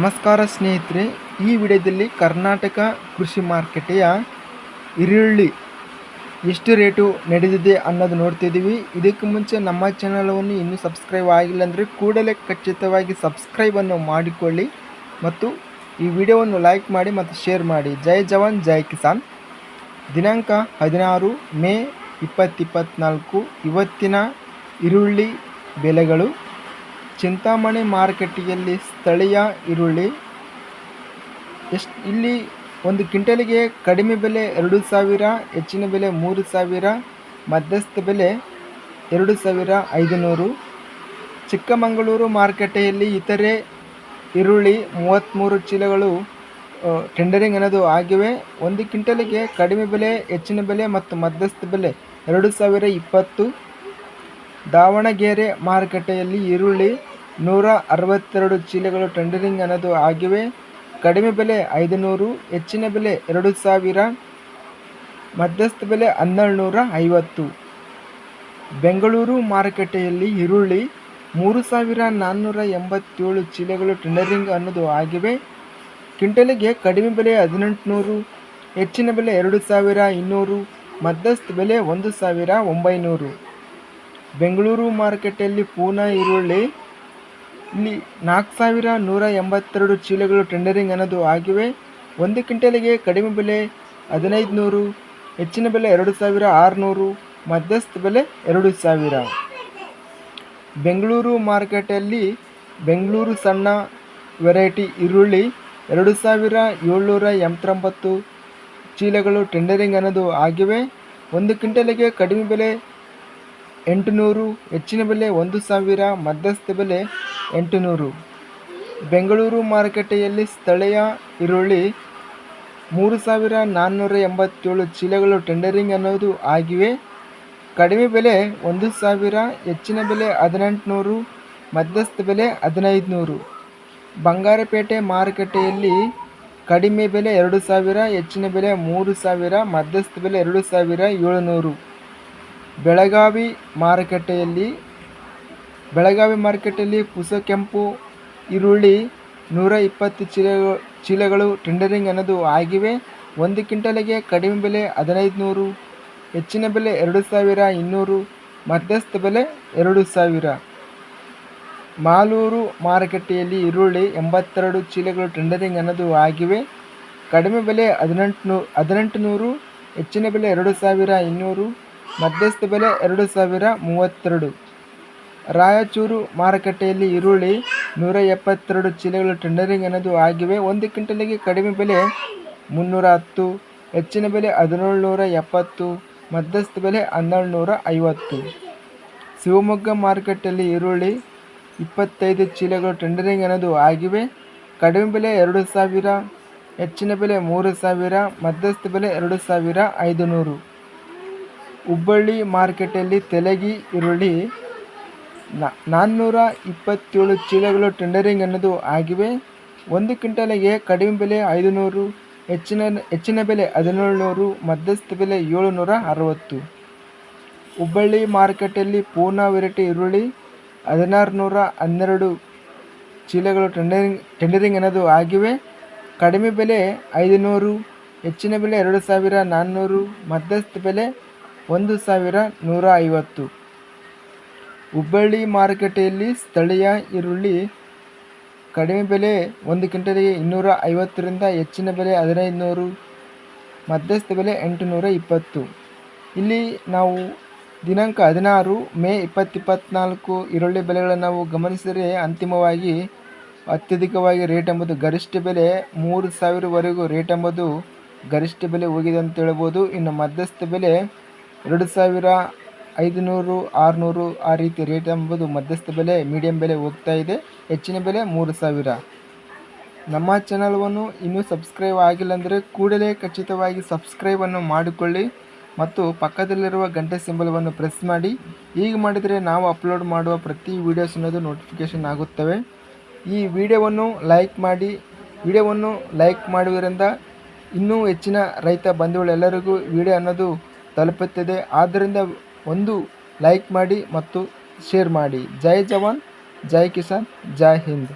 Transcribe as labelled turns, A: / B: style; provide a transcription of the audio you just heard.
A: ನಮಸ್ಕಾರ ಸ್ನೇಹಿತರೆ, ಈ ವಿಡಿಯೋದಲ್ಲಿ ಕರ್ನಾಟಕ ಕೃಷಿ ಮಾರುಕಟ್ಟೆಯ ಈರುಳ್ಳಿ ಎಷ್ಟು ರೇಟು ನಡೆದಿದೆ ಅನ್ನೋದು ನೋಡ್ತಿದ್ದೀವಿ ಇದಕ್ಕೆ ಮುಂಚೆ ನಮ್ಮ ಚಾನಲನ್ನು ಇನ್ನೂ ಸಬ್ಸ್ಕ್ರೈಬ್ ಆಗಿಲ್ಲ ಅಂದರೆ ಕೂಡಲೇ ಖಚಿತವಾಗಿ ಸಬ್ಸ್ಕ್ರೈಬನ್ನು ಮಾಡಿಕೊಳ್ಳಿ ಮತ್ತು ಈ ವಿಡಿಯೋವನ್ನು ಲೈಕ್ ಮಾಡಿ ಮತ್ತು ಶೇರ್ ಮಾಡಿ. ಜೈ ಜವಾನ್, ಜೈ ಕಿಸಾನ್. ದಿನಾಂಕ ಹದಿನಾರು ಮೇ ಇಪ್ಪತ್ತಿಪ್ಪತ್ನಾಲ್ಕು ಇವತ್ತಿನ ಈರುಳ್ಳಿ ಬೆಲೆಗಳು ಚಿಂತಾಮಣಿ ಮಾರುಕಟ್ಟೆಯಲ್ಲಿ ಸ್ಥಳೀಯ ಈರುಳ್ಳಿ. ಎಷ್ಟು, ಇಲ್ಲಿ ಒಂದು ಕ್ವಿಂಟಲಿಗೆ ಕಡಿಮೆ ಬೆಲೆ ಎರಡು ಸಾವಿರ, ಹೆಚ್ಚಿನ ಬೆಲೆ ಮೂರು ಸಾವಿರ, ಮಧ್ಯಸ್ಥ ಬೆಲೆ ಎರಡು ಸಾವಿರ ಐದುನೂರು. ಚಿಕ್ಕಮಗಳೂರು ಮಾರುಕಟ್ಟೆಯಲ್ಲಿ ಇತರೆ ಈರುಳ್ಳಿ ಮೂವತ್ತ್ಮೂರು ಚೀಲಗಳು ಟೆಂಡರಿಂಗ್ ಅನ್ನೋದು ಆಗಿವೆ. ಒಂದು ಕ್ವಿಂಟಲಿಗೆ ಕಡಿಮೆ ಬೆಲೆ, ಹೆಚ್ಚಿನ ಬೆಲೆ ಮತ್ತು ಮಧ್ಯಸ್ಥ ಬೆಲೆ ಎರಡು ಸಾವಿರ ಇಪ್ಪತ್ತು. ದಾವಣಗೆರೆ ಮಾರುಕಟ್ಟೆಯಲ್ಲಿ ಈರುಳ್ಳಿ ನೂರ ಅರವತ್ತೆರಡು ಚೀಲಗಳು ಟೆಂಡರಿಂಗ್ ಅನ್ನೋದು ಆಗಿವೆ. ಕಡಿಮೆ ಬೆಲೆ ಐದು ನೂರು ಹೆಚ್ಚಿನ ಬೆಲೆ ಎರಡು ಸಾವಿರ, ಮಧ್ಯಸ್ಥ ಬೆಲೆ ಹನ್ನೆರಡು ನೂರ ಐವತ್ತು. ಬೆಂಗಳೂರು ಮಾರುಕಟ್ಟೆಯಲ್ಲಿ ಈರುಳ್ಳಿ ಮೂರು ಸಾವಿರ ನಾನ್ನೂರ ಎಂಬತ್ತೇಳು ಚೀಲಗಳು ಟೆಂಡರಿಂಗ್ ಅನ್ನೋದು ಆಗಿವೆ. ಕ್ವಿಂಟಲಿಗೆ ಕಡಿಮೆ ಬೆಲೆ ಹದಿನೆಂಟುನೂರು, ಹೆಚ್ಚಿನ ಬೆಲೆ ಎರಡು ಸಾವಿರ ಇನ್ನೂರು, ಮಧ್ಯಸ್ಥ ಬೆಲೆ ಒಂದು ಸಾವಿರ ಒಂಬೈನೂರು. ಬೆಂಗಳೂರು ಮಾರುಕಟ್ಟೆಯಲ್ಲಿ ಪೂನಾ ಈರುಳ್ಳಿ ಇಲ್ಲಿ ನಾಲ್ಕು ಸಾವಿರ ನೂರ ಎಂಬತ್ತೆರಡು ಚೀಲಗಳು ಟೆಂಡರಿಂಗ್ ಅನ್ನೋದು ಆಗಿವೆ. ಒಂದು ಕ್ವಿಂಟಲಿಗೆ ಕಡಿಮೆ ಬೆಲೆ ಹದಿನೈದು ನೂರು ಹೆಚ್ಚಿನ ಬೆಲೆ ಎರಡು ಸಾವಿರ ಆರುನೂರು, ಮಧ್ಯಸ್ಥ ಬೆಲೆ ಎರಡು ಸಾವಿರ. ಬೆಂಗಳೂರು ಮಾರುಕಟ್ಟೆಯಲ್ಲಿ ಬೆಂಗಳೂರು ಸಣ್ಣ ವೆರೈಟಿ ಈರುಳ್ಳಿ ಎರಡು ಸಾವಿರ ಏಳ್ನೂರ ಎಂಬತ್ತೊಂಬತ್ತು ಚೀಲಗಳು ಟೆಂಡರಿಂಗ್ ಅನ್ನೋದು ಆಗಿವೆ. ಒಂದು ಕ್ವಿಂಟಲಿಗೆ ಕಡಿಮೆ ಬೆಲೆ ಎಂಟುನೂರು, ಹೆಚ್ಚಿನ ಬೆಲೆ ಒಂದು ಸಾವಿರ, ಮಧ್ಯಸ್ಥ ಬೆಲೆ ಎಂಟುನೂರು. ಬೆಂಗಳೂರು ಮಾರುಕಟ್ಟೆಯಲ್ಲಿ ಸ್ಥಳೀಯ ಈರುಳ್ಳಿ ಮೂರು ಸಾವಿರ ನಾನ್ನೂರ ಎಂಬತ್ತೇಳು ಚೀಲಗಳು ಟೆಂಡರಿಂಗ್ ಅನ್ನೋದು ಆಗಿವೆ. ಕಡಿಮೆ ಬೆಲೆ ಒಂದು ಸಾವಿರ, ಹೆಚ್ಚಿನ ಬೆಲೆ ಹದಿನೆಂಟುನೂರು, ಮಧ್ಯಸ್ಥ ಬೆಲೆ ಹದಿನೈದು ನೂರು ಬಂಗಾರಪೇಟೆ ಮಾರುಕಟ್ಟೆಯಲ್ಲಿ ಕಡಿಮೆ ಬೆಲೆ ಎರಡು ಸಾವಿರ, ಹೆಚ್ಚಿನ ಬೆಲೆ ಮೂರು ಸಾವಿರ, ಮಧ್ಯಸ್ಥ ಬೆಲೆ ಎರಡು ಸಾವಿರ ಏಳುನೂರು. ಬೆಳಗಾವಿ ಮಾರುಕಟ್ಟೆಯಲ್ಲಿ ಬೆಳಗಾವಿ ಮಾರ್ಕೆಟಲ್ಲಿ ಪುಸ ಕೆಂಪು, ಈರುಳ್ಳಿ ನೂರ ಇಪ್ಪತ್ತು ಚೀಲ ಚೀಲಗಳು ಟೆಂಡರಿಂಗ್ ಅನ್ನೋದು ಆಗಿವೆ. ಒಂದು ಕ್ವಿಂಟಲಿಗೆ ಕಡಿಮೆ ಬೆಲೆ ಹದಿನೈದು ನೂರು ಹೆಚ್ಚಿನ ಬೆಲೆ ಎರಡು ಸಾವಿರ ಇನ್ನೂರು, ಮಧ್ಯಸ್ಥ ಬೆಲೆ ಎರಡು ಸಾವಿರ. ಮಾಲೂರು ಮಾರುಕಟ್ಟೆಯಲ್ಲಿ ಈರುಳ್ಳಿ ಎಂಬತ್ತೆರಡು ಚೀಲಗಳು ಟೆಂಡರಿಂಗ್ ಅನ್ನೋದು ಆಗಿವೆ. ಕಡಿಮೆ ಬೆಲೆ ಹದಿನೆಂಟು ನೂ ಹದಿನೆಂಟು ನೂರು ಹೆಚ್ಚಿನ ಬೆಲೆ ಎರಡು ಸಾವಿರ ಇನ್ನೂರು, ಮಧ್ಯಸ್ಥ ಬೆಲೆ ಎರಡು ಸಾವಿರ ಮೂವತ್ತೆರಡು. ರಾಯಚೂರು ಮಾರುಕಟ್ಟೆಯಲ್ಲಿ ಈರುಳ್ಳಿ ನೂರ ಎಪ್ಪತ್ತೆರಡು ಚೀಲಗಳು ಟೆಂಡರಿಂಗ್ ಅನ್ನೋದು ಆಗಿವೆ. ಒಂದು ಕ್ವಿಂಟಲಿಗೆ ಕಡಿಮೆ ಬೆಲೆ ಮುನ್ನೂರ ಹತ್ತು, ಹೆಚ್ಚಿನ ಬೆಲೆ ಹದಿನೇಳು ನೂರ ಎಪ್ಪತ್ತು, ಮಧ್ಯಸ್ಥ ಬೆಲೆ ಹನ್ನೆರಡು ನೂರ ಐವತ್ತು. ಶಿವಮೊಗ್ಗ ಮಾರುಕಟ್ಟೆಯಲ್ಲಿ ಈರುಳ್ಳಿ ಇಪ್ಪತ್ತೈದು ಚೀಲಗಳು ಟೆಂಡರಿಂಗ್ ಅನ್ನೋದು ಆಗಿವೆ. ಕಡಿಮೆ ಬೆಲೆ ಎರಡು ಸಾವಿರ, ಹೆಚ್ಚಿನ ಬೆಲೆ ಮೂರು ಸಾವಿರ, ಮಧ್ಯಸ್ಥ ಬೆಲೆ ಎರಡು ಸಾವಿರ ಐದು ನೂರು ಹುಬ್ಬಳ್ಳಿ ಮಾರುಕಟ್ಟೆಯಲ್ಲಿ ತೆಲಗಿ ಈರುಳ್ಳಿ ನಾನ್ನೂರ ಇಪ್ಪತ್ತೇಳು ಚೀಲಗಳು ಟೆಂಡರಿಂಗ್ ಅನ್ನೋದು ಆಗಿವೆ. ಒಂದು ಕ್ವಿಂಟಲಿಗೆ ಕಡಿಮೆ ಬೆಲೆ ಐದು ನೂರು ಹೆಚ್ಚಿನ ಹೆಚ್ಚಿನ ಬೆಲೆ ಹದಿನೇಳು ನೂರು ಮಧ್ಯಸ್ಥ ಬೆಲೆ ಏಳುನೂರ ಅರವತ್ತು. ಹುಬ್ಬಳ್ಳಿ ಮಾರುಕಟ್ಟೆಯಲ್ಲಿ ಪೂನಾ ವೆರೈಟಿ ಈರುಳ್ಳಿ ಹದಿನಾರು ನೂರ ಹನ್ನೆರಡು ಚೀಲಗಳು ಟೆಂಡರಿಂಗ್ ಟೆಂಡರಿಂಗ್ ಅನ್ನೋದು ಆಗಿವೆ. ಕಡಿಮೆ ಬೆಲೆ ಐದು ನೂರು ಹೆಚ್ಚಿನ ಬೆಲೆ ಎರಡು ಸಾವಿರ ನಾನ್ನೂರು, ಮಧ್ಯಸ್ಥ ಬೆಲೆ ಒಂದು ಸಾವಿರ ನೂರ ಐವತ್ತು. ಹುಬ್ಬಳ್ಳಿ ಮಾರುಕಟ್ಟೆಯಲ್ಲಿ ಸ್ಥಳೀಯ ಈರುಳ್ಳಿ ಕಡಿಮೆ ಬೆಲೆ ಒಂದು ಕ್ವಿಂಟಲಿಗೆ ಇನ್ನೂರ ಐವತ್ತರಿಂದ ಹೆಚ್ಚಿನ ಬೆಲೆ ಹದಿನೈದು ನೂರು ಮಧ್ಯಸ್ಥ ಬೆಲೆ ಎಂಟುನೂರ ಇಪ್ಪತ್ತು. ಇಲ್ಲಿ ನಾವು ದಿನಾಂಕ ಹದಿನಾರು ಮೇ ಇಪ್ಪತ್ತಿಪ್ಪತ್ನಾಲ್ಕು ಈರುಳ್ಳಿ ಬೆಲೆಗಳನ್ನು ನಾವು ಗಮನಿಸಿದರೆ ಅಂತಿಮವಾಗಿ ಅತ್ಯಧಿಕವಾಗಿ ರೇಟ್ ಎಂಬುದು ಗರಿಷ್ಠ ಬೆಲೆ ಮೂರು ಸಾವಿರವರೆಗೂ ರೇಟ್ ಎಂಬುದು ಗರಿಷ್ಠ ಬೆಲೆ ಹೋಗಿದೆ ಅಂತ ಹೇಳ್ಬೋದು. ಇನ್ನು ಮಧ್ಯಸ್ಥ ಬೆಲೆ ಎರಡು ಸಾವಿರ ಐದುನೂರು, ಆರುನೂರು ಆ ರೀತಿ ರೇಟ್ ಎಂಬುದು ಮಧ್ಯಸ್ಥ ಬೆಲೆ, ಮೀಡಿಯಂ ಬೆಲೆ ಹೋಗ್ತಾ ಇದೆ. ಹೆಚ್ಚಿನ ಬೆಲೆ ಮೂರು ಸಾವಿರ. ನಮ್ಮ ಚಾನಲ್ವನ್ನು ಇನ್ನೂ ಸಬ್ಸ್ಕ್ರೈಬ್ ಆಗಿಲ್ಲ ಅಂದರೆ ಕೂಡಲೇ ಖಚಿತವಾಗಿ ಸಬ್ಸ್ಕ್ರೈಬನ್ನು ಮಾಡಿಕೊಳ್ಳಿ ಮತ್ತು ಪಕ್ಕದಲ್ಲಿರುವ ಗಂಟೆ ಸಿಂಬಲವನ್ನು ಪ್ರೆಸ್ ಮಾಡಿ. ಈಗ ಮಾಡಿದರೆ ನಾವು ಅಪ್ಲೋಡ್ ಮಾಡುವ ಪ್ರತಿ ವೀಡಿಯೋಸ್ ಅನ್ನೋದು ನೋಟಿಫಿಕೇಷನ್ ಆಗುತ್ತವೆ. ಈ ವಿಡಿಯೋವನ್ನು ಲೈಕ್ ಮಾಡಿ. ವಿಡಿಯೋವನ್ನು ಲೈಕ್ ಮಾಡುವುದರಿಂದ ಇನ್ನೂ ಹೆಚ್ಚಿನ ರೈತ ಬಂಧುಗಳೆಲ್ಲರಿಗೂ ವಿಡಿಯೋ ಅನ್ನೋದು ತಲುಪುತ್ತದೆ. ಆದ್ದರಿಂದ ಒಂದು ಲೈಕ್ ಮಾಡಿ ಮತ್ತು ಶೇರ್ ಮಾಡಿ. ಜೈ ಜವಾನ್ ಜೈ ಕಿಸಾನ್ ಜೈ ಹಿಂದ್.